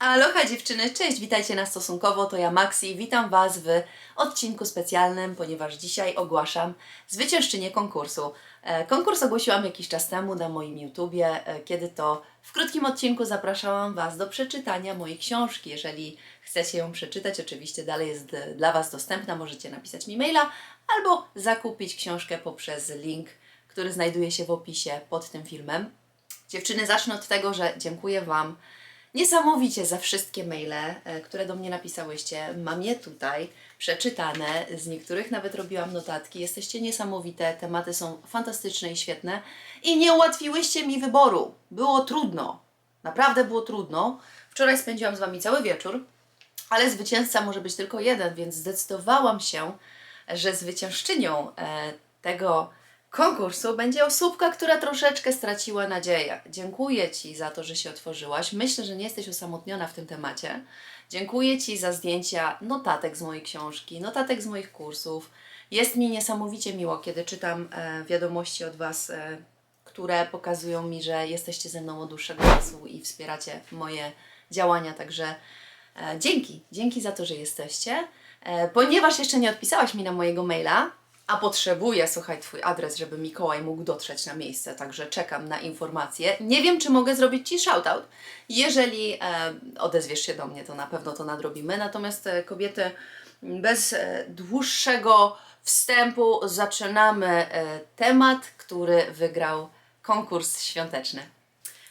Aloha dziewczyny, cześć, witajcie na Stosunkowo, to ja Maxi, witam Was w odcinku specjalnym, ponieważ dzisiaj ogłaszam zwyciężczynię konkursu. E, Konkurs ogłosiłam jakiś czas temu na moim YouTubie, e, kiedy to w krótkim odcinku zapraszałam Was do przeczytania mojej książki. Jeżeli chcecie ją przeczytać, oczywiście dalej jest e, dla Was dostępna, możecie napisać mi maila albo zakupić książkę poprzez link, który znajduje się w opisie pod tym filmem. Dziewczyny, zacznę od tego, że dziękuję Wam niesamowicie za wszystkie maile, e, które do mnie napisałyście. Mam je tutaj przeczytane, z niektórych nawet robiłam notatki. Jesteście niesamowite, tematy są fantastyczne i świetne i nie ułatwiłyście mi wyboru. Było trudno, naprawdę było trudno. Wczoraj spędziłam z Wami cały wieczór, ale zwycięzca może być tylko jeden, więc zdecydowałam się, że zwyciężczynią e, tego konkursu będzie osóbka, która troszeczkę straciła nadzieję. Dziękuję Ci za to, że się otworzyłaś. Myślę, że nie jesteś osamotniona w tym temacie. Dziękuję Ci za zdjęcia notatek z mojej książki, notatek z moich kursów. Jest mi niesamowicie miło, kiedy czytam e, wiadomości od Was, e, które pokazują mi, że jesteście ze mną od dłuższego czasu i wspieracie moje działania. Także e, dzięki, dzięki za to, że jesteście. E, ponieważ jeszcze nie odpisałaś mi na mojego maila, a potrzebuję, słuchaj, Twój adres, żeby Mikołaj mógł dotrzeć na miejsce, także czekam na informacje. Nie wiem, czy mogę zrobić Ci shoutout. Jeżeli e, odezwiesz się do mnie, to na pewno to nadrobimy. Natomiast e, kobiety, bez e, dłuższego wstępu zaczynamy e, temat, który wygrał konkurs świąteczny.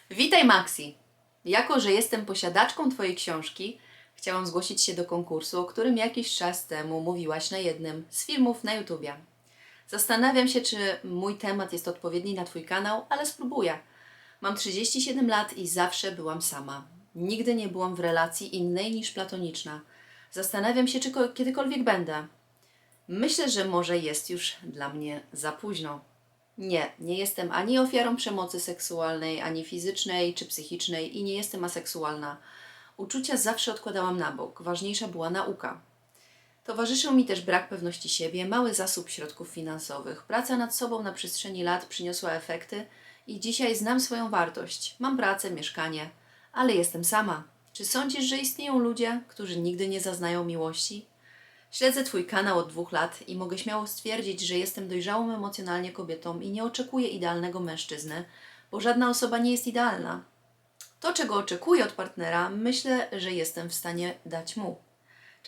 Witaj Maxi! Jako, że jestem posiadaczką Twojej książki, chciałam zgłosić się do konkursu, o którym jakiś czas temu mówiłaś na jednym z filmów na YouTubie. Zastanawiam się, czy mój temat jest odpowiedni na Twój kanał, ale spróbuję. Mam 37 lat i zawsze byłam sama. Nigdy nie byłam w relacji innej niż platoniczna. Zastanawiam się, czy ko- kiedykolwiek będę. Myślę, że może jest już dla mnie za późno. Nie, nie jestem ani ofiarą przemocy seksualnej, ani fizycznej czy psychicznej i nie jestem aseksualna. Uczucia zawsze odkładałam na bok. Ważniejsza była nauka. Towarzyszył mi też brak pewności siebie, mały zasób środków finansowych. Praca nad sobą na przestrzeni lat przyniosła efekty i dzisiaj znam swoją wartość. Mam pracę, mieszkanie, ale jestem sama. Czy sądzisz, że istnieją ludzie, którzy nigdy nie zaznają miłości? Śledzę Twój kanał od dwóch lat i mogę śmiało stwierdzić, że jestem dojrzałą emocjonalnie kobietą i nie oczekuję idealnego mężczyzny, bo żadna osoba nie jest idealna. To, czego oczekuję od partnera, myślę, że jestem w stanie dać mu.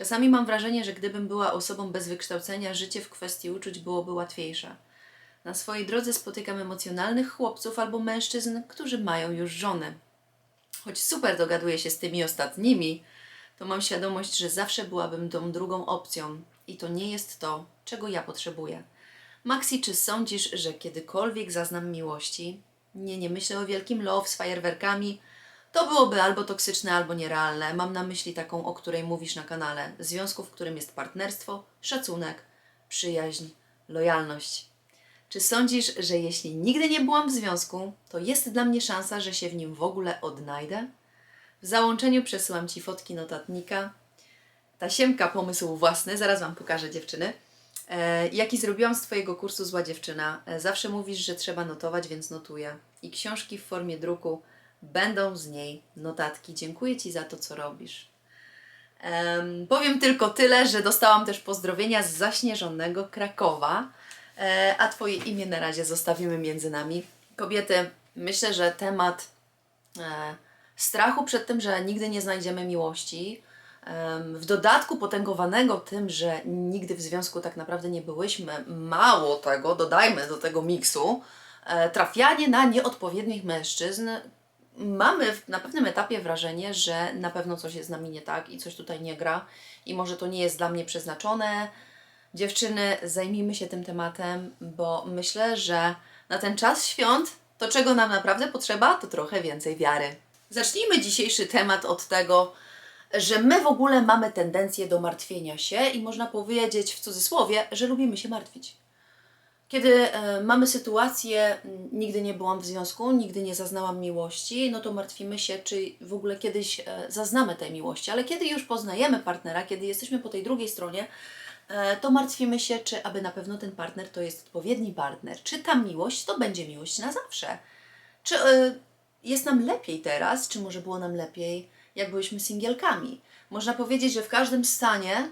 Czasami mam wrażenie, że gdybym była osobą bez wykształcenia, życie w kwestii uczuć byłoby łatwiejsze. Na swojej drodze spotykam emocjonalnych chłopców albo mężczyzn, którzy mają już żony. Choć super dogaduję się z tymi ostatnimi, to mam świadomość, że zawsze byłabym tą drugą opcją i to nie jest to, czego ja potrzebuję. Maxi, czy sądzisz, że kiedykolwiek zaznam miłości? Nie, nie myślę o wielkim love z fajerwerkami. To byłoby albo toksyczne, albo nierealne. Mam na myśli taką, o której mówisz na kanale. Związku, w którym jest partnerstwo, szacunek, przyjaźń, lojalność. Czy sądzisz, że jeśli nigdy nie byłam w związku, to jest dla mnie szansa, że się w nim w ogóle odnajdę? W załączeniu przesyłam Ci fotki notatnika. Tasiemka, pomysł własny, zaraz Wam pokażę dziewczyny. E, jaki zrobiłam z Twojego kursu Zła Dziewczyna. E, zawsze mówisz, że trzeba notować, więc notuję. I książki w formie druku będą z niej notatki. Dziękuję Ci za to, co robisz. Em, powiem tylko tyle, że dostałam też pozdrowienia z zaśnieżonego Krakowa, e, a Twoje imię na razie zostawimy między nami. Kobiety, myślę, że temat e, strachu przed tym, że nigdy nie znajdziemy miłości, em, w dodatku potęgowanego tym, że nigdy w związku tak naprawdę nie byłyśmy, mało tego, dodajmy do tego miksu, e, trafianie na nieodpowiednich mężczyzn, mamy na pewnym etapie wrażenie, że na pewno coś jest z nami nie tak i coś tutaj nie gra i może to nie jest dla mnie przeznaczone. Dziewczyny, zajmijmy się tym tematem, bo myślę, że na ten czas świąt to czego nam naprawdę potrzeba, to trochę więcej wiary. Zacznijmy dzisiejszy temat od tego, że my w ogóle mamy tendencję do martwienia się i można powiedzieć w cudzysłowie, że lubimy się martwić. Kiedy e, mamy sytuację, m, nigdy nie byłam w związku, nigdy nie zaznałam miłości, no to martwimy się, czy w ogóle kiedyś e, zaznamy tej miłości. Ale kiedy już poznajemy partnera, kiedy jesteśmy po tej drugiej stronie, e, to martwimy się, czy aby na pewno ten partner to jest odpowiedni partner. Czy ta miłość to będzie miłość na zawsze? Czy jest nam lepiej teraz, czy może było nam lepiej, jak byliśmy singielkami. Można powiedzieć, że w każdym stanie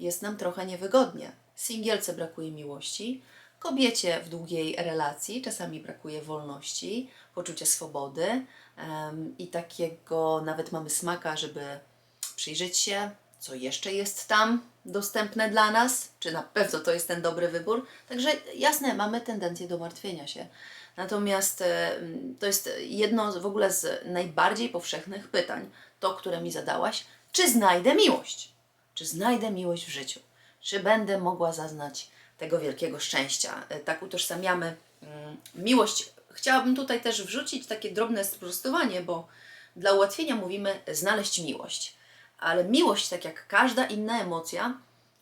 jest nam trochę niewygodnie. Singielce brakuje miłości, kobiecie w długiej relacji czasami brakuje wolności, poczucia swobody em, i takiego nawet mamy smaka, żeby przyjrzeć się, co jeszcze jest tam dostępne dla nas, czy na pewno to jest ten dobry wybór. Także jasne, mamy tendencję do martwienia się. Natomiast e, to jest jedno w ogóle z najbardziej powszechnych pytań, to, które mi zadałaś. Czy znajdę miłość? Czy znajdę miłość w życiu? Czy będę mogła zaznać tego wielkiego szczęścia? E, Tak utożsamiamy mm, miłość. Chciałabym tutaj też wrzucić takie drobne sprostowanie, bo dla ułatwienia mówimy znaleźć miłość. Ale miłość, tak jak każda inna emocja,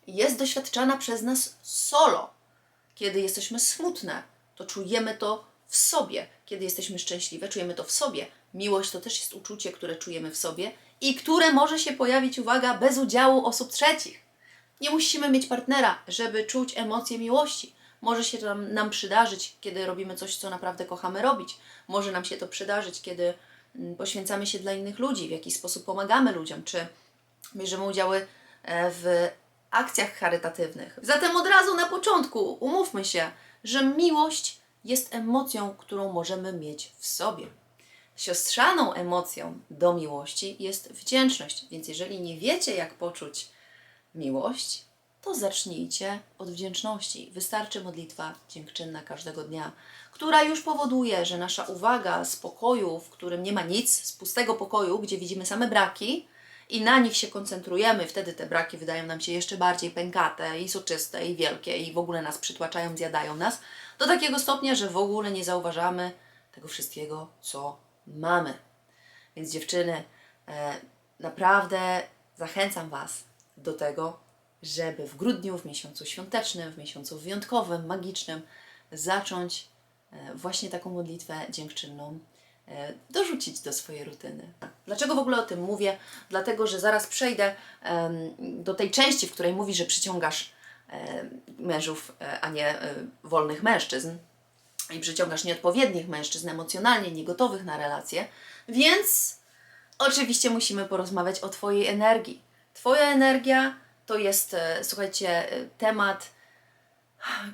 jest doświadczana przez nas solo. Kiedy jesteśmy smutne, to czujemy to w sobie. Kiedy jesteśmy szczęśliwe, czujemy to w sobie. Miłość to też jest uczucie, które czujemy w sobie i które może się pojawić, uwaga, bez udziału osób trzecich. Nie musimy mieć partnera, żeby czuć emocje miłości. Może się to nam, przydarzyć, kiedy robimy coś, co naprawdę kochamy robić. Może nam się to przydarzyć, kiedy mm, poświęcamy się dla innych ludzi, w jakiś sposób pomagamy ludziom, czy bierzemy udziały e, w akcjach charytatywnych. Zatem od razu na początku umówmy się, że miłość jest emocją, którą możemy mieć w sobie. Siostrzaną emocją do miłości jest wdzięczność, więc jeżeli nie wiecie, jak poczuć miłość, to zacznijcie od wdzięczności. Wystarczy modlitwa dziękczynna każdego dnia, która już powoduje, że nasza uwaga z pokoju, w którym nie ma nic, z pustego pokoju, gdzie widzimy same braki, i na nich się koncentrujemy, wtedy te braki wydają nam się jeszcze bardziej pękate i soczyste i wielkie i w ogóle nas przytłaczają, zjadają nas, do takiego stopnia, że w ogóle nie zauważamy tego wszystkiego, co mamy. Więc dziewczyny, e, naprawdę zachęcam Was do tego, żeby w grudniu, w miesiącu świątecznym, w miesiącu wyjątkowym, magicznym, zacząć e, właśnie taką modlitwę dziękczynną e, dorzucić do swojej rutyny. Dlaczego w ogóle o tym mówię? Dlatego, że zaraz przejdę do tej części, w której mówi, że przyciągasz em, mężów, e, a nie e, wolnych mężczyzn i przyciągasz nieodpowiednich mężczyzn emocjonalnie, niegotowych na relacje, więc oczywiście musimy porozmawiać o Twojej energii. Twoja energia to jest, e, słuchajcie, e, temat,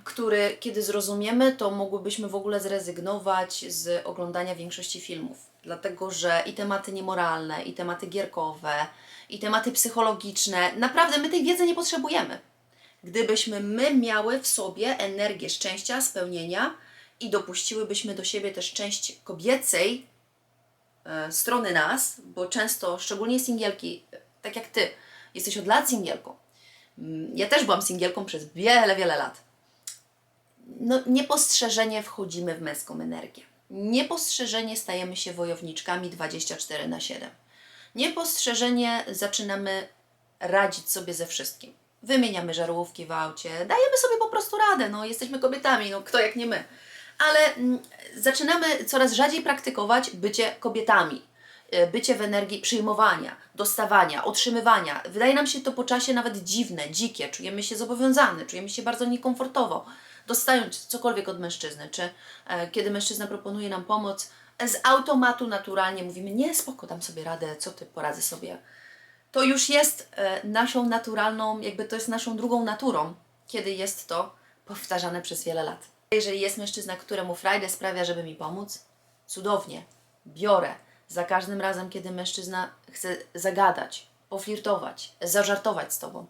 który kiedy zrozumiemy, to mogłybyśmy w ogóle zrezygnować z oglądania większości filmów. Dlatego, że i tematy niemoralne, i tematy gierkowe, i tematy psychologiczne, naprawdę my tej wiedzy nie potrzebujemy. Gdybyśmy my miały w sobie energię szczęścia, spełnienia i dopuściłybyśmy do siebie też część kobiecej e, strony nas, bo często, szczególnie singielki, e, tak jak ty, jesteś od lat singielką. Mm, Ja też byłam singielką przez wiele, wiele lat. No, niepostrzeżenie wchodzimy w męską energię. Niepostrzeżenie stajemy się wojowniczkami 24 na 7. Niepostrzeżenie zaczynamy radzić sobie ze wszystkim. Wymieniamy żarłówki w aucie, dajemy sobie po prostu radę, no jesteśmy kobietami, no kto jak nie my. Ale mm, zaczynamy coraz rzadziej praktykować bycie kobietami, bycie w energii przyjmowania, dostawania, otrzymywania. Wydaje nam się to po czasie nawet dziwne, dzikie, czujemy się zobowiązane, czujemy się bardzo niekomfortowo, dostając cokolwiek od mężczyzny, czy e, kiedy mężczyzna proponuje nam pomoc, z automatu naturalnie mówimy, nie, spoko, dam sobie radę, co ty, poradzę sobie to już jest e, naszą naturalną, jakby to jest naszą drugą naturą, kiedy jest to powtarzane przez wiele lat. Jeżeli jest mężczyzna, któremu frajdę sprawia, żeby mi pomóc, cudownie, biorę. Za każdym razem, kiedy mężczyzna chce zagadać, poflirtować, zażartować z tobą.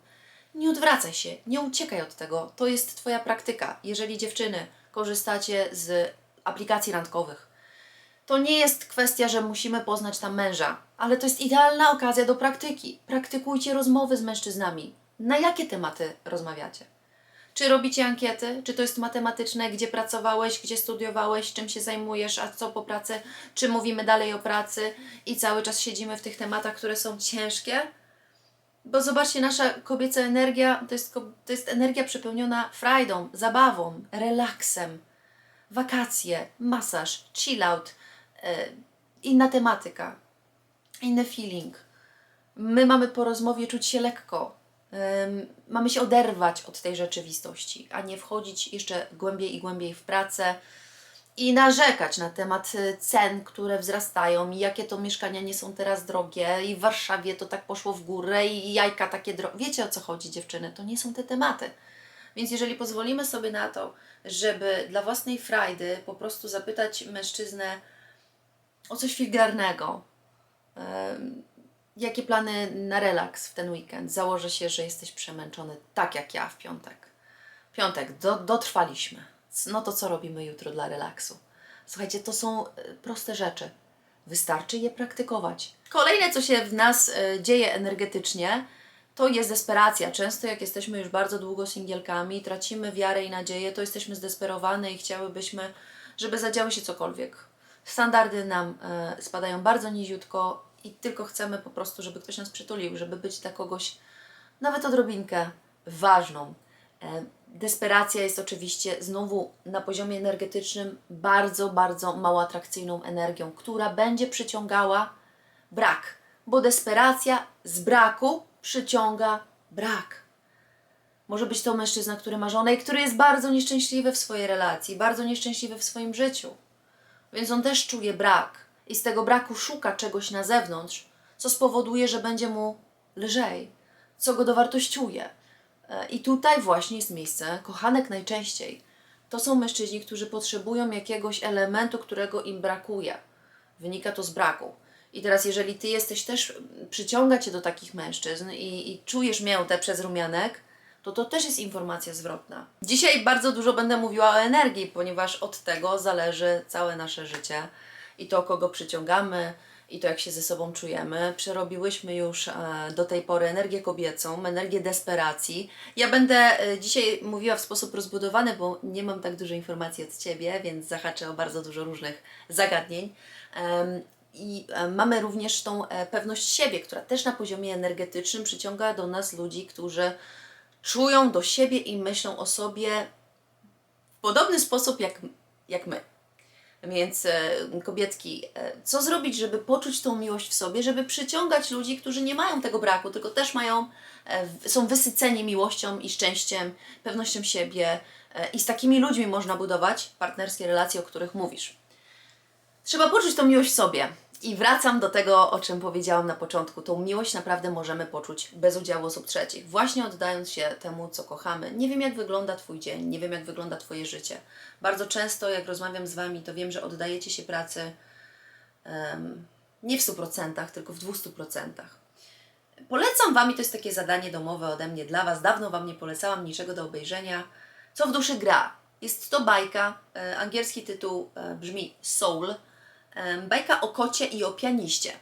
Nie odwracaj się, nie uciekaj od tego. To jest Twoja praktyka. Jeżeli dziewczyny korzystacie z aplikacji randkowych, to nie jest kwestia, że musimy poznać tam męża, ale to jest idealna okazja do praktyki. Praktykujcie rozmowy z mężczyznami. Na jakie tematy rozmawiacie? Czy robicie ankiety? Czy to jest matematyczne? Gdzie pracowałeś? Gdzie studiowałeś? Czym się zajmujesz? A co po pracy? Czy mówimy dalej o pracy i cały czas siedzimy w tych tematach, które są ciężkie? Bo zobaczcie, nasza kobieca energia to jest, to jest energia przepełniona frajdą, zabawą, relaksem, wakacje, masaż, chill out, e, inna tematyka, inny feeling. My mamy po rozmowie czuć się lekko. Mamy się oderwać od tej rzeczywistości, a nie wchodzić jeszcze głębiej i głębiej w pracę i narzekać na temat y, cen, które wzrastają i jakie to mieszkania nie są teraz drogie i w Warszawie to tak poszło w górę i jajka takie drogie. Wiecie o co chodzi dziewczyny? To nie są te tematy. Więc jeżeli pozwolimy sobie na to, żeby dla własnej frajdy po prostu zapytać mężczyznę o coś filigrarnego, em, jakie plany na relaks w ten weekend, założę się, że jesteś przemęczony tak jak ja w piątek. Piątek, do, dotrwaliśmy. No to co robimy jutro dla relaksu? Słuchajcie, to są e, proste rzeczy. Wystarczy je praktykować. Kolejne, co się w nas e, dzieje energetycznie, to jest desperacja. Często jak jesteśmy już bardzo długo singielkami, tracimy wiarę i nadzieję, to jesteśmy zdesperowane i chciałybyśmy, żeby zadziało się cokolwiek. Standardy nam e, spadają bardzo niziutko i tylko chcemy po prostu, żeby ktoś nas przytulił, żeby być dla kogoś nawet odrobinkę ważną. E, Desperacja jest oczywiście znowu na poziomie energetycznym bardzo, bardzo mało atrakcyjną energią, która będzie przyciągała brak, bo desperacja z braku przyciąga brak. Może być to mężczyzna, który ma żonę i który jest bardzo nieszczęśliwy w swojej relacji, bardzo nieszczęśliwy w swoim życiu. Więc on też czuje brak i z tego braku szuka czegoś na zewnątrz, co spowoduje, że będzie mu lżej, co go dowartościuje. E, I tutaj właśnie jest miejsce kochanek najczęściej. To są mężczyźni, którzy potrzebują jakiegoś elementu, którego im brakuje. Wynika to z braku. I teraz, jeżeli ty jesteś też, przyciąga cię do takich mężczyzn i, i czujesz miętę przez rumianek, to to też jest informacja zwrotna. Dzisiaj bardzo dużo będę mówiła o energii, ponieważ od tego zależy całe nasze życie i to, kogo przyciągamy, i to, jak się ze sobą czujemy. Przerobiłyśmy już e, do tej pory energię kobiecą, energię desperacji. Ja będę e, dzisiaj mówiła w sposób rozbudowany, bo nie mam tak dużo informacji od Ciebie, więc zahaczę o bardzo dużo różnych zagadnień. I e, mamy również tą pewność siebie, która też na poziomie energetycznym przyciąga do nas ludzi, którzy czują do siebie i myślą o sobie w podobny sposób jak, jak my. Więc e, kobietki, e, co zrobić, żeby poczuć tą miłość w sobie, żeby przyciągać ludzi, którzy nie mają tego braku, tylko też mają, e, są wysyceni miłością i szczęściem, pewnością siebie i z takimi ludźmi można budować partnerskie relacje, o których mówisz. Trzeba poczuć tą miłość w sobie. I wracam do tego, o czym powiedziałam na początku. Tą miłość naprawdę możemy poczuć bez udziału osób trzecich, właśnie oddając się temu, co kochamy. Nie wiem, jak wygląda Twój dzień, nie wiem, jak wygląda Twoje życie. Bardzo często, jak rozmawiam z Wami, to wiem, że oddajecie się pracy em, nie w 100%, tylko w 200%. Polecam Wam, i to jest takie zadanie domowe ode mnie dla Was. Dawno Wam nie polecałam niczego do obejrzenia. Co w duszy gra? Jest to bajka. E, angielski tytuł e, brzmi Soul. Bajka o kocie i o pianiście.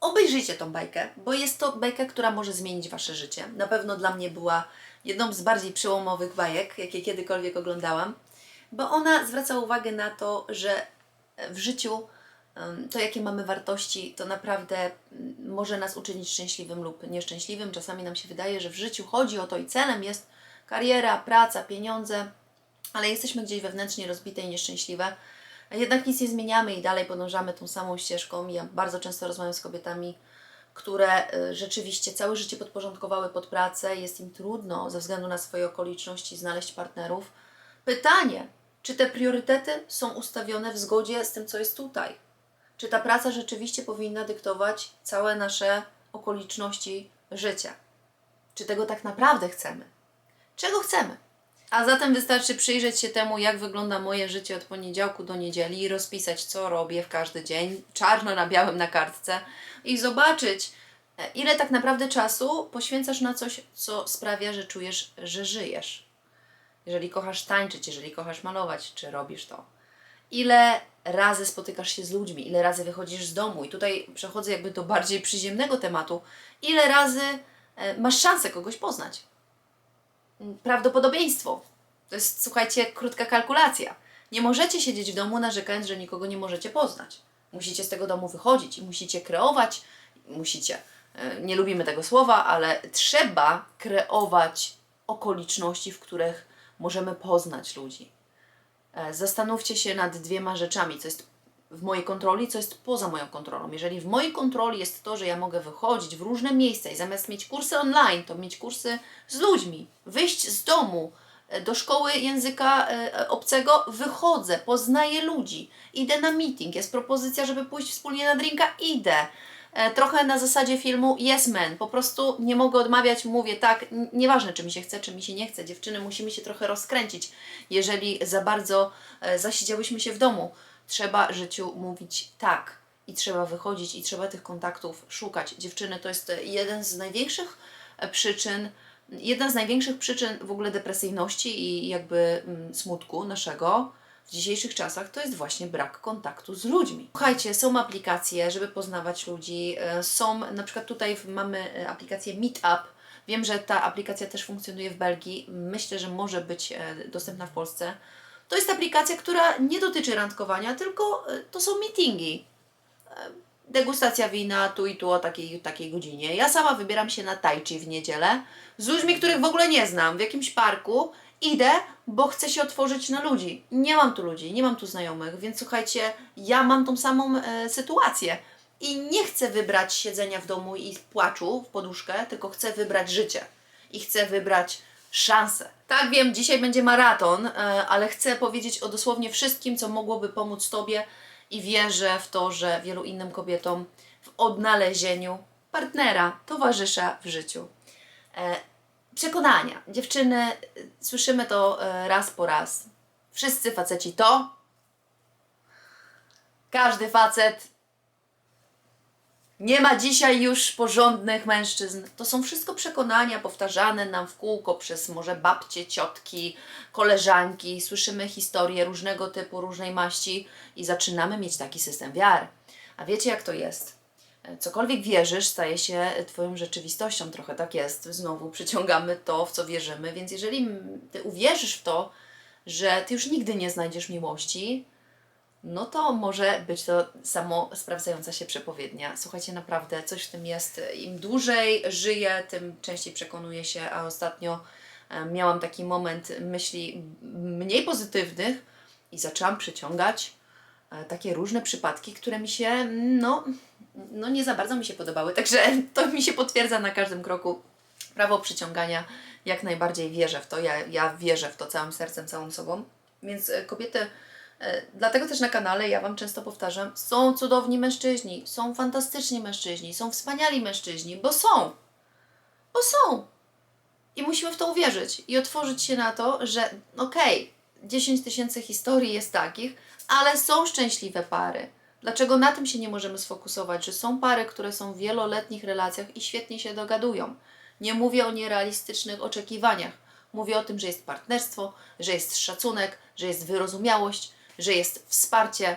Obejrzyjcie tą bajkę, bo jest to bajka, która może zmienić Wasze życie. Na pewno dla mnie była jedną z bardziej przełomowych bajek, jakie kiedykolwiek oglądałam, bo ona zwraca uwagę na to, że w życiu to, jakie mamy wartości, to naprawdę mm, może nas uczynić szczęśliwym lub nieszczęśliwym. Czasami nam się wydaje, że w życiu chodzi o to i celem jest kariera, praca, pieniądze, ale jesteśmy gdzieś wewnętrznie rozbite i nieszczęśliwe. Jednak nic nie zmieniamy i dalej podążamy tą samą ścieżką. Ja bardzo często rozmawiam z kobietami, które y, rzeczywiście całe życie podporządkowały pod pracę, jest im trudno ze względu na swoje okoliczności znaleźć partnerów. Pytanie, czy te priorytety są ustawione w zgodzie z tym, co jest tutaj? Czy ta praca rzeczywiście powinna dyktować całe nasze okoliczności życia? Czy tego tak naprawdę chcemy? Czego chcemy? A zatem wystarczy przyjrzeć się temu, jak wygląda moje życie od poniedziałku do niedzieli i rozpisać, co robię w każdy dzień, czarno na białym na kartce i zobaczyć, e, ile tak naprawdę czasu poświęcasz na coś, co sprawia, że czujesz, że żyjesz. Jeżeli kochasz tańczyć, jeżeli kochasz malować, czy robisz to? Ile razy spotykasz się z ludźmi, ile razy wychodzisz z domu? I tutaj przechodzę jakby do bardziej przyziemnego tematu. Ile razy e, masz szansę kogoś poznać? Prawdopodobieństwo. To jest, słuchajcie, krótka kalkulacja. Nie możecie siedzieć w domu narzekając, że nikogo nie możecie poznać. Musicie z tego domu wychodzić i musicie kreować, musicie, e, nie lubimy tego słowa, ale trzeba kreować okoliczności, w których możemy poznać ludzi. E, Zastanówcie się nad dwiema rzeczami, co jest w mojej kontroli, co jest poza moją kontrolą. Jeżeli w mojej kontroli jest to, że ja mogę wychodzić w różne miejsca i zamiast mieć kursy online, to mieć kursy z ludźmi, wyjść z domu, e, do szkoły języka e, obcego, wychodzę, poznaję ludzi, idę na meeting, jest propozycja, żeby pójść wspólnie na drinka, idę. E, Trochę na zasadzie filmu Yes Man, po prostu nie mogę odmawiać, mówię tak, nieważne czy mi się chce, czy mi się nie chce, dziewczyny, musimy się trochę rozkręcić, jeżeli za bardzo e, zasiedziałyśmy się w domu. Trzeba życiu mówić tak i trzeba wychodzić i trzeba tych kontaktów szukać. Dziewczyny, to jest e, jeden z największych e, przyczyn, jedna z największych przyczyn w ogóle depresyjności i jakby mm, smutku naszego w dzisiejszych czasach to jest właśnie brak kontaktu z ludźmi. Słuchajcie, są aplikacje, żeby poznawać ludzi. e, Są, na przykład tutaj mamy aplikację Meetup. Wiem, że ta aplikacja też funkcjonuje w Belgii. Myślę, że może być dostępna w Polsce. To jest aplikacja, która nie dotyczy randkowania, tylko e, to są meetingi degustacja wina tu i tu o takiej, takiej godzinie. Ja sama wybieram się na tai chi w niedzielę z ludźmi, których w ogóle nie znam, w jakimś parku. Idę, bo chcę się otworzyć na ludzi. Nie mam tu ludzi, nie mam tu znajomych, więc słuchajcie, ja mam tą samą e, sytuację. I nie chcę wybrać siedzenia w domu i płaczu w poduszkę, tylko chcę wybrać życie. I chcę wybrać szansę. Tak, wiem, dzisiaj będzie maraton, e, ale chcę powiedzieć o dosłownie wszystkim, co mogłoby pomóc Tobie i wierzę w to, że wielu innym kobietom w odnalezieniu partnera, towarzysza w życiu. E, przekonania. Dziewczyny, słyszymy to e, raz po raz. Wszyscy faceci to. Każdy facet nie ma dzisiaj już porządnych mężczyzn. To są wszystko przekonania powtarzane nam w kółko przez może babcie, ciotki, koleżanki. Słyszymy historie różnego typu, różnej maści i zaczynamy mieć taki system wiary. A wiecie jak to jest? Cokolwiek wierzysz, staje się Twoją rzeczywistością. Trochę tak jest. Znowu przyciągamy to, w co wierzymy. Więc jeżeli Ty uwierzysz w to, że Ty już nigdy nie znajdziesz miłości, no to może być to samo sprawdzająca się przepowiednia. Słuchajcie, naprawdę coś w tym jest. Im dłużej żyję, tym częściej przekonuję się, a ostatnio e, miałam taki moment myśli mniej pozytywnych i zaczęłam przyciągać e, takie różne przypadki, które mi się, no, no nie za bardzo mi się podobały. Także to mi się potwierdza na każdym kroku. Prawo przyciągania, jak najbardziej wierzę w to. Ja, ja wierzę w to całym sercem, całą sobą. Więc e, kobiety, dlatego też na kanale ja Wam często powtarzam, są cudowni mężczyźni, są fantastyczni mężczyźni, są wspaniali mężczyźni, bo są. Bo są. I musimy w to uwierzyć i otworzyć się na to, że okej, 10 tysięcy historii jest takich, ale są szczęśliwe pary. Dlaczego na tym się nie możemy sfokusować, że są pary, które są w wieloletnich relacjach i świetnie się dogadują. Nie mówię o nierealistycznych oczekiwaniach. Mówię o tym, że jest partnerstwo, że jest szacunek, że jest wyrozumiałość, że jest wsparcie.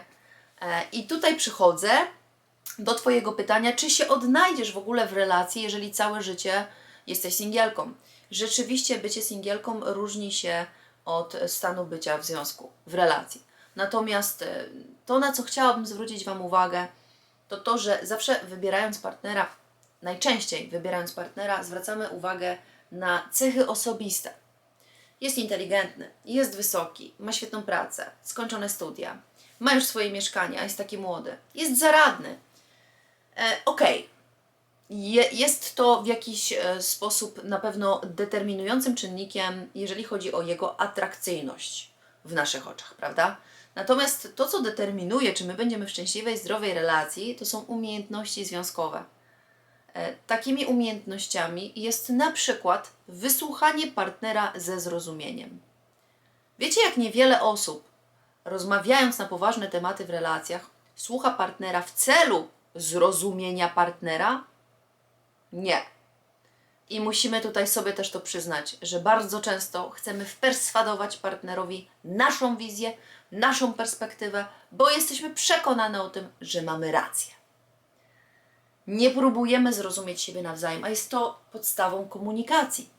E, I tutaj przychodzę do Twojego pytania, czy się odnajdziesz w ogóle w relacji, jeżeli całe życie jesteś singielką. Rzeczywiście bycie singielką różni się od stanu bycia w związku, w relacji. Natomiast e, to, na co chciałabym zwrócić Wam uwagę, to to, że zawsze wybierając partnera, najczęściej wybierając partnera, zwracamy uwagę na cechy osobiste. Jest inteligentny, jest wysoki, ma świetną pracę, skończone studia, ma już swoje mieszkanie, a jest taki młody, jest zaradny. E, Okej, je, jest to w jakiś e, sposób na pewno determinującym czynnikiem, jeżeli chodzi o jego atrakcyjność w naszych oczach, prawda? Natomiast to, co determinuje, czy my będziemy w szczęśliwej, zdrowej relacji, to są umiejętności związkowe. E, Takimi umiejętnościami jest na przykład wysłuchanie partnera ze zrozumieniem. Wiecie, jak niewiele osób, rozmawiając na poważne tematy w relacjach, słucha partnera w celu zrozumienia partnera? Nie. I musimy tutaj sobie też to przyznać, że bardzo często chcemy wperswadować partnerowi naszą wizję, naszą perspektywę, bo jesteśmy przekonane o tym, że mamy rację. Nie próbujemy zrozumieć siebie nawzajem, a jest to podstawą komunikacji.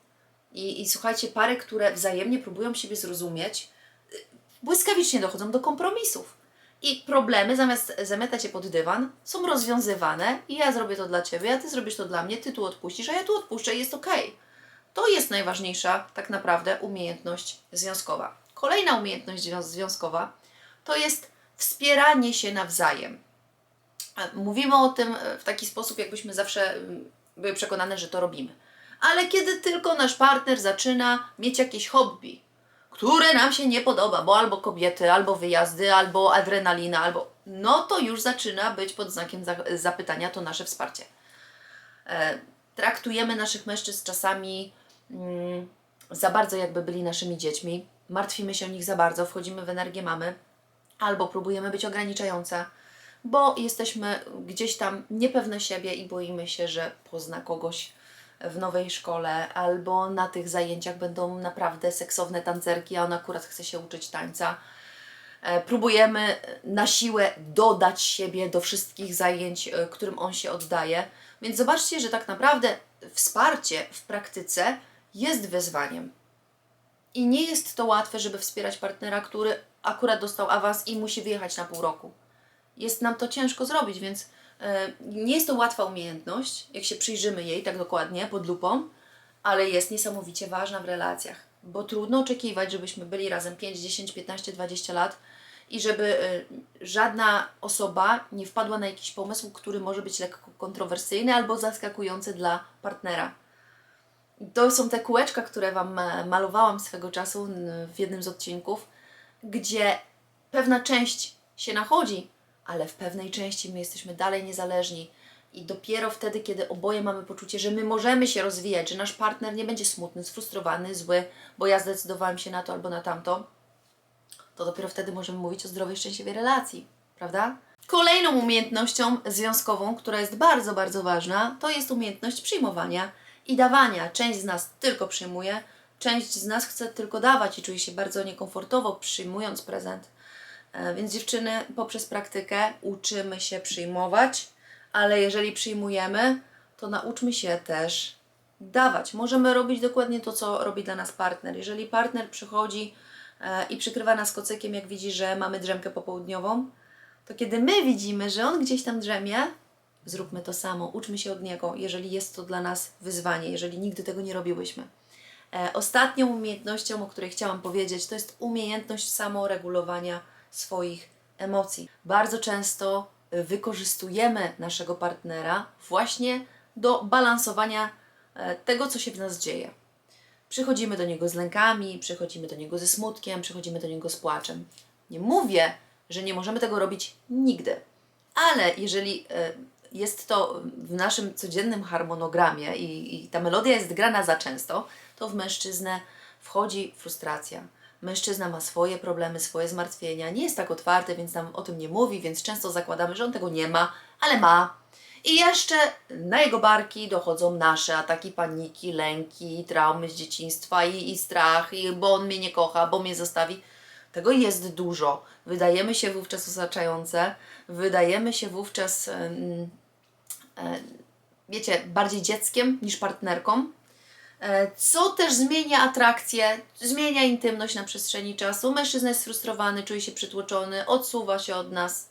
I, I słuchajcie, pary, które wzajemnie próbują siebie zrozumieć, y, błyskawicznie dochodzą do kompromisów. I problemy, zamiast zamiatać je pod dywan, są rozwiązywane i ja zrobię to dla Ciebie, a Ty zrobisz to dla mnie, Ty tu odpuścisz, a ja tu odpuszczę i jest okej. To jest najważniejsza tak naprawdę umiejętność związkowa. Kolejna umiejętność zwią- związkowa to jest wspieranie się nawzajem. Mówimy o tym e, w taki sposób, jakbyśmy zawsze mm, były przekonane, że to robimy. Ale kiedy tylko nasz partner zaczyna mieć jakieś hobby, które nam się nie podoba, bo albo kobiety, albo wyjazdy, albo adrenalina, albo no to już zaczyna być pod znakiem za- zapytania to nasze wsparcie. E, traktujemy naszych mężczyzn czasami mm, za bardzo, jakby byli naszymi dziećmi. Martwimy się o nich za bardzo, wchodzimy w energię mamy, albo próbujemy być ograniczające, bo jesteśmy gdzieś tam niepewne siebie i boimy się, że pozna kogoś w nowej szkole, albo na tych zajęciach będą naprawdę seksowne tancerki, a on akurat chce się uczyć tańca. E, Próbujemy na siłę dodać siebie do wszystkich zajęć, e, którym on się oddaje. Więc zobaczcie, że tak naprawdę wsparcie w praktyce jest wyzwaniem. I nie jest to łatwe, żeby wspierać partnera, który akurat dostał awans i musi wyjechać na pół roku. Jest nam to ciężko zrobić, więc e, nie jest to łatwa umiejętność, jak się przyjrzymy jej tak dokładnie pod lupą, ale jest niesamowicie ważna w relacjach, bo trudno oczekiwać, żebyśmy byli razem 5, 10, 15, 20 lat i żeby e, żadna osoba nie wpadła na jakiś pomysł, który może być lekko kontrowersyjny albo zaskakujący dla partnera. To są te kółeczka, które Wam e, malowałam swego czasu w jednym z odcinków, gdzie pewna część się nachodzi, ale w pewnej części my jesteśmy dalej niezależni. I dopiero wtedy, kiedy oboje mamy poczucie, że my możemy się rozwijać, że nasz partner nie będzie smutny, sfrustrowany, zły, bo ja zdecydowałem się na to albo na tamto, to dopiero wtedy możemy mówić o zdrowej, szczęśliwej relacji, prawda? Kolejną umiejętnością związkową, która jest bardzo, bardzo ważna, to jest umiejętność przyjmowania i dawania. Część z nas tylko przyjmuje, część z nas chce tylko dawać i czuje się bardzo niekomfortowo przyjmując prezent. E, Więc dziewczyny, poprzez praktykę uczymy się przyjmować, ale jeżeli przyjmujemy, to nauczmy się też dawać. Możemy robić dokładnie to, co robi dla nas partner. Jeżeli partner przychodzi e, i przykrywa nas kocykiem, jak widzi, że mamy drzemkę popołudniową, to kiedy my widzimy, że on gdzieś tam drzemie, zróbmy to samo, uczmy się od niego, jeżeli jest to dla nas wyzwanie, jeżeli nigdy tego nie robiłyśmy. E, ostatnią umiejętnością, o której chciałam powiedzieć, to jest umiejętność samoregulowania swoich emocji. Bardzo często wykorzystujemy naszego partnera właśnie do balansowania e, tego, co się w nas dzieje. Przychodzimy do niego z lękami, przychodzimy do niego ze smutkiem, przychodzimy do niego z płaczem. Nie mówię, że nie możemy tego robić nigdy, ale jeżeli e, jest to w naszym codziennym harmonogramie i, i ta melodia jest grana za często, to w mężczyznę wchodzi frustracja. Mężczyzna ma swoje problemy, swoje zmartwienia, nie jest tak otwarty, więc nam o tym nie mówi, więc często zakładamy, że on tego nie ma, ale ma. I jeszcze na jego barki dochodzą nasze ataki paniki, lęki, traumy z dzieciństwa i, i strach, i bo on mnie nie kocha, bo mnie zostawi. Tego jest dużo. Wydajemy się wówczas osaczające, wydajemy się wówczas, wiecie, bardziej dzieckiem niż partnerką, co też zmienia atrakcję, zmienia intymność na przestrzeni czasu. Mężczyzna jest sfrustrowany, czuje się przytłoczony, odsuwa się od nas,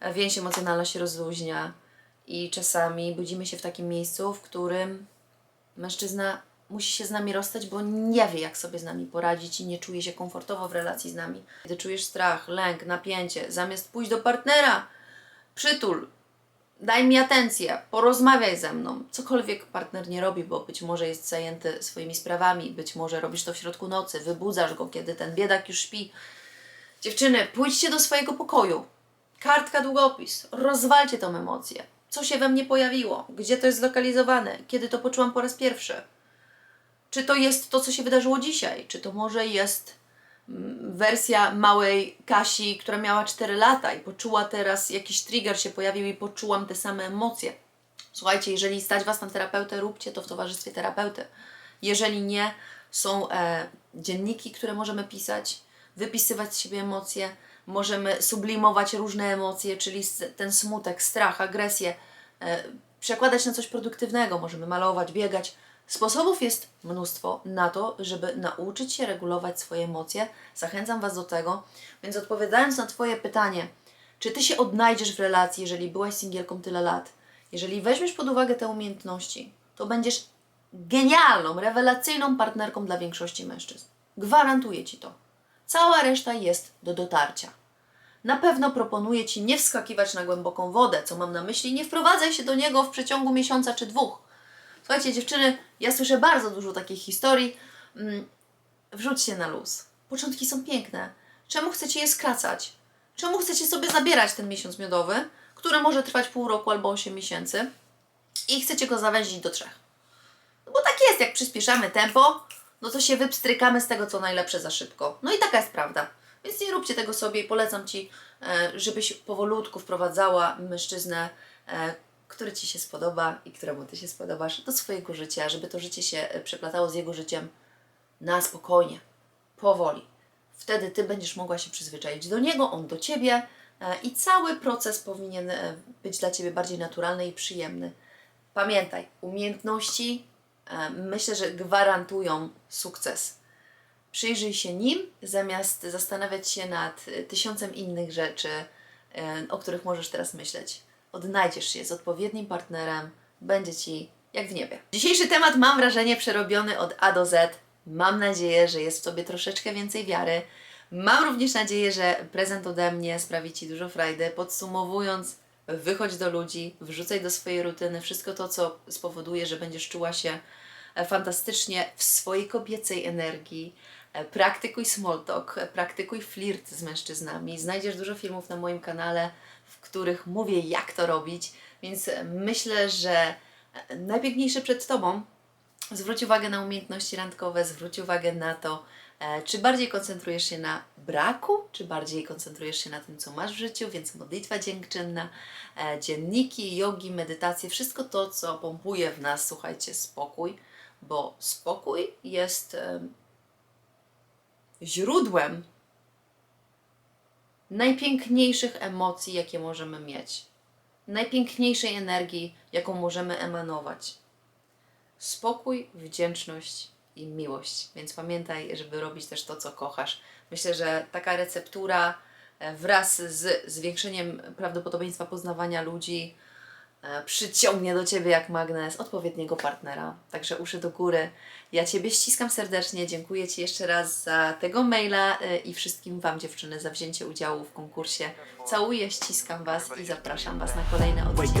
e, więź emocjonalna się rozluźnia i czasami budzimy się w takim miejscu, w którym mężczyzna musi się z nami rozstać, bo nie wie, jak sobie z nami poradzić i nie czuje się komfortowo w relacji z nami. Kiedy czujesz strach, lęk, napięcie, zamiast pójść do partnera, przytul, daj mi atencję, porozmawiaj ze mną. Cokolwiek partner nie robi, bo być może jest zajęty swoimi sprawami, być może robisz to w środku nocy, wybudzasz go, kiedy ten biedak już śpi. Dziewczyny, pójdźcie do swojego pokoju. Kartka, długopis. Rozwalcie tą emocję. Co się we mnie pojawiło? Gdzie to jest zlokalizowane? Kiedy to poczułam po raz pierwszy? Czy to jest to, co się wydarzyło dzisiaj? Czy to może jest wersja małej Kasi, która miała 4 lata i poczuła teraz, jakiś trigger się pojawił i poczułam te same emocje? Słuchajcie, jeżeli stać Was na terapeutę, róbcie to w towarzystwie terapeuty. Jeżeli nie, są e, dzienniki, które możemy pisać, wypisywać z siebie emocje, możemy sublimować różne emocje, czyli ten smutek, strach, agresję, e, przekładać na coś produktywnego, możemy malować, biegać. Sposobów jest mnóstwo na to, żeby nauczyć się regulować swoje emocje. Zachęcam Was do tego. Więc odpowiadając na Twoje pytanie, czy Ty się odnajdziesz w relacji, jeżeli byłaś singielką tyle lat? Jeżeli weźmiesz pod uwagę te umiejętności, to będziesz genialną, rewelacyjną partnerką dla większości mężczyzn. Gwarantuję Ci to. Cała reszta jest do dotarcia. Na pewno proponuję Ci nie wskakiwać na głęboką wodę, co mam na myśli, nie wprowadzaj się do niego w przeciągu miesiąca czy dwóch. Słuchajcie, dziewczyny, ja słyszę bardzo dużo takich historii. Mm, Wrzuć się na luz. Początki są piękne. Czemu chcecie je skracać? Czemu chcecie sobie zabierać ten miesiąc miodowy, który może trwać pół roku albo 8 miesięcy i chcecie go zawęzić do trzech? No bo tak jest, jak przyspieszamy tempo, no to się wypstrykamy z tego, co najlepsze za szybko. No i taka jest prawda. Więc nie róbcie tego sobie i polecam Ci, e, żebyś powolutku wprowadzała mężczyznę, e, który Ci się spodoba i któremu Ty się spodobasz do swojego życia, żeby to życie się e, przeplatało z jego życiem na spokojnie, powoli. Wtedy Ty będziesz mogła się przyzwyczaić do niego, on do Ciebie e, i cały proces powinien e, być dla Ciebie bardziej naturalny i przyjemny. Pamiętaj, umiejętności myślę, że gwarantują sukces. Przyjrzyj się nim, zamiast zastanawiać się nad tysiącem innych rzeczy, o których możesz teraz myśleć. Odnajdziesz się z odpowiednim partnerem, będzie ci jak w niebie. Dzisiejszy temat mam wrażenie przerobiony od A do Z. Mam nadzieję, że jest w tobie troszeczkę więcej wiary. Mam również nadzieję, że prezent ode mnie sprawi Ci dużo frajdy. Podsumowując, wychodź do ludzi, wrzucaj do swojej rutyny wszystko to, co spowoduje, że będziesz czuła się e, fantastycznie w swojej kobiecej energii. E, Praktykuj small talk, praktykuj flirt z mężczyznami. Znajdziesz dużo filmów na moim kanale, w których mówię, jak to robić, więc e, myślę, że e, najpiękniejsze przed Tobą Zwróć uwagę na umiejętności randkowe, zwróć uwagę na to, e, czy bardziej koncentrujesz się na braku, czy bardziej koncentrujesz się na tym, co masz w życiu, więc modlitwa dziękczynna, e, dzienniki, jogi, medytacje, wszystko to, co pompuje w nas, słuchajcie, spokój, bo spokój jest em, źródłem najpiękniejszych emocji, jakie możemy mieć, najpiękniejszej energii, jaką możemy emanować spokój, wdzięczność i miłość. Więc pamiętaj, żeby robić też to, co kochasz. Myślę, że taka receptura e, wraz z zwiększeniem prawdopodobieństwa poznawania ludzi przyciągnie do Ciebie jak magnes odpowiedniego partnera. Także uszy do góry. Ja Ciebie ściskam serdecznie. Dziękuję Ci jeszcze raz za tego maila e, i wszystkim Wam dziewczyny za wzięcie udziału w konkursie. Całuję, ściskam Was i zapraszam Was na kolejne odcinki.